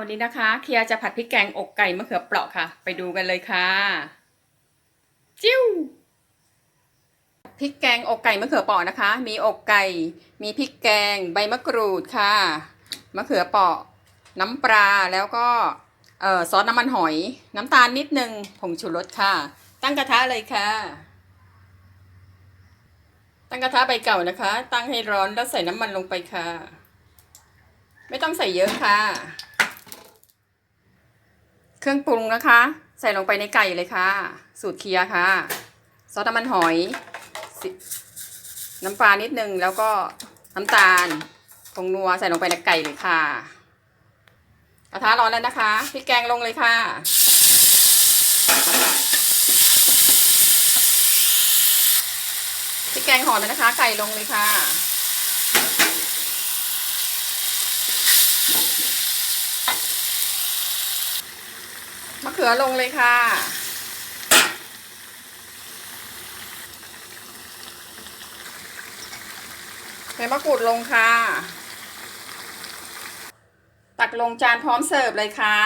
วันนี้นะคะ เคียร์จะผัดพริกแกงอกไก่มะเขือเปราะค่ะ ไปดูกันเลยค่ะ จิ้วพริกแกงอกไก่มะเขือเปราะนะคะ มีอกไก่ มีพริกแกง ใบมะกรูดค่ะ มะเขือเปราะ น้ำปลา แล้วก็เอ่อซอสน้ำมันหอย น้ำตาลนิดนึง ผงชูรสค่ะ ตั้งกระทะเลยค่ะ ตั้งกระทะใบเก่านะคะ ตั้งให้ร้อนแล้วใส่น้ำมันลงไปค่ะ ไม่ต้องใส่เยอะค่ะ เครื่องปรุงนะคะ ใส่ลงไปในไก่เลยค่ะ สูตรเคียร์ค่ะ ซอสน้ำมันหอย น้ำปลานิดนึง แล้วก็น้ำตาลผงนัวใส่ลงไปในไก่เลยค่ะ กระทะร้อนแล้วนะคะพริกแกงลงเลยค่ะพริกแกงหอมแล้วนะคะ ไก่ลงเลยค่ะ มะเขือลงเลยค่ะ ใส่มะกรูดลงค่ะ ตักลงจานพร้อมเสิร์ฟเลยค่ะ